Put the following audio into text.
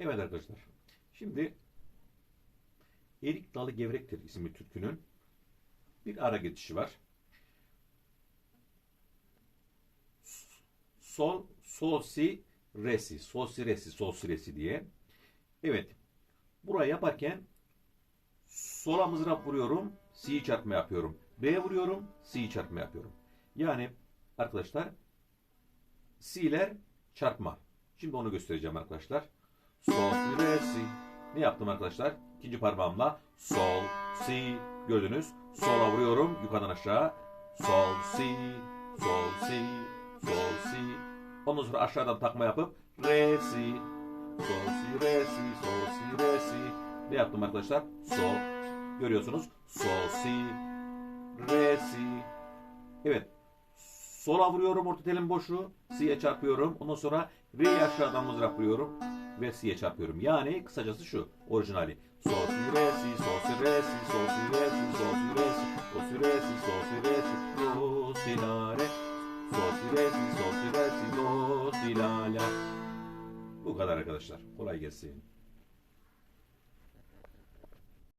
Evet arkadaşlar. Şimdi Erik Dalı Gevrektir isimli türkünün bir ara geçişi var. Sol, sol, si, re, si. Sol, si, re, si, sol, si, re, si diye. Evet. Burayı yaparken sola mızrap vuruyorum, si'yi çarpma yapıyorum. Re vuruyorum, si'yi çarpma yapıyorum. Yani arkadaşlar si'ler çarpma. Şimdi onu göstereceğim arkadaşlar. Sol, re, si. Ne yaptım arkadaşlar? İkinci parmağımla sol, si. Gördünüz. Sola vuruyorum yukarıdan aşağı. Sol, si, sol, si, sol, si. Ondan sonra aşağıdan takma yapıp re, si. Sol, si, re, si, sol, si, re, si. Ne yaptım arkadaşlar? Sol. Görüyorsunuz. Sol, si, re, si. Evet. Sola vuruyorum orta telin boşu. Si'ye çarpıyorum. Ondan sonra re'yi aşağıdan mızrap vuruyorum. Ve si'ye çarpıyorum. Yani kısacası şu. Orijinali. Sol, si, re, si, sol, si, re, si, sol, si, re, si, sol, si, re, si, sol, si, re, si, sol, si, re, si, do, si, la, re. Sol, si, re, si, sol, si, re, si, do, si, la, la. Bu kadar arkadaşlar. Kolay gelsin.